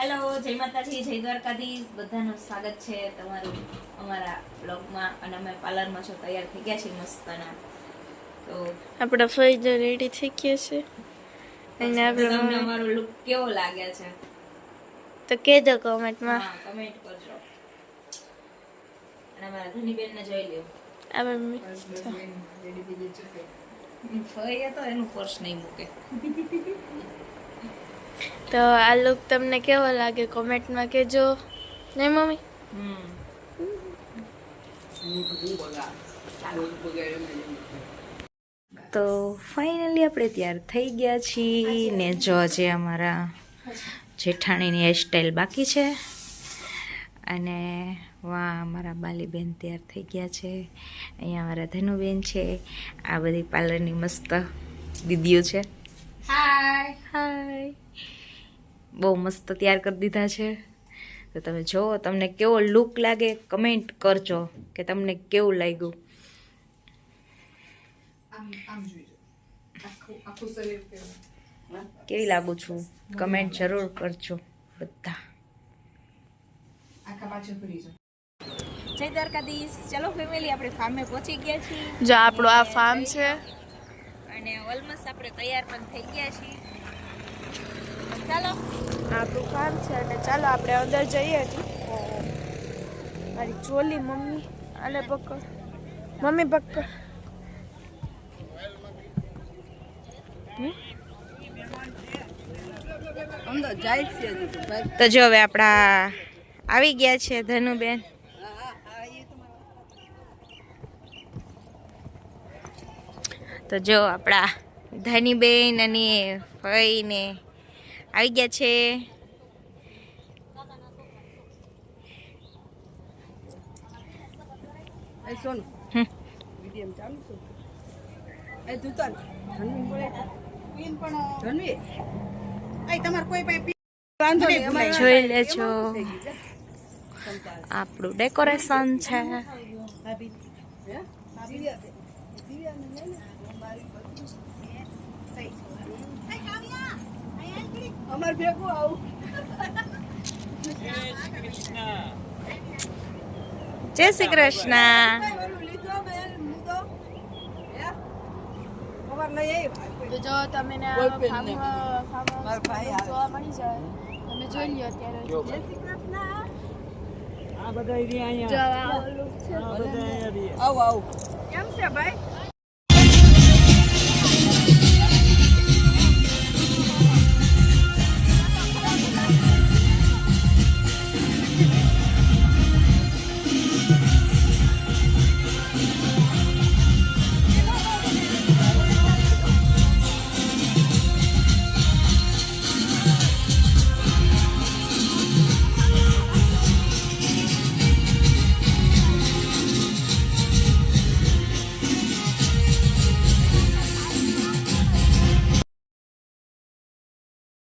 Hello જય માતાજી જય દ્વારકાધીશ. બધાનું સ્વાગત છે તમારું અમારા બ્લોગમાં અને અમે પાર્લરમાં છો તૈયાર થઈ ગયા છીએ મસ્તના. તો આપણા ફઈ રેડી થઈ ગયા છે. અને આપણે તમને અમારો લુક કેવો લાગે છે? તો કહેજો કોમેન્ટમાં હા કમેન્ટ કરજો. અને અમારા ધનીબેનને જોઈ લ્યો. આપણે ફઈએ તો એનું પર્સ નહીં મૂકે. તો આ લુક તમને કેવો લાગે? કોમેન્ટમાં કહેજો નહીં, મમ્મી? તો ફાઇનલી આપણે તૈયાર થઈ ગયા છીએ ને જો આજે અમારા જેઠાણીની હેરસ્ટાઈલ બાકી છે અને વાહ, અમારા બાલીબેન તૈયાર થઈ ગયા છે. અહીંયા અમારા ધનુબેન છે. આ બધી પાર્લરની મસ્ત દીદીઓ છે. હાય હાય બહુ મસ્ત તૈયાર કરી દીધા છે. તો તમે જો તમને કેવો લુક લાગે કમેન્ટ કરજો કે તમને કેવું લાગ્યું. કેવી? લાગુ છું? કમેન્ટ જરૂર કરજો બધા. જય દ્વારકાધીશ. ચલો ફેમિલી આપણે ફાર્મે પહોંચી ગયા છીએ. જો આપણો આ ફાર્મ છે. અને ઓલમોસ્ટ આપણે તૈયાર પણ થઈ ગયા છીએ. ચાલો. આ આપણું કામ છે અને ચાલો આપણે અંદર જઈએ હજી. મારી ચોલી મમ્મી અને પકડ. મમ્મી પકડ. તો જો હવે આપણા આવી ગયા છે ધનુબેન. તો જો આપણા ધનીબેન અને ફઈ ને આવી ગયા છે. જોઈ લેજો. આપણું ડેકોરેશન છે. જય શ્રી કૃષ્ણ. જો આ જાય. તમે જોઈ લ્યો અત્યારે. જો. આ ઓલું છે. આવો આવો. કેમ છે ભાઈ?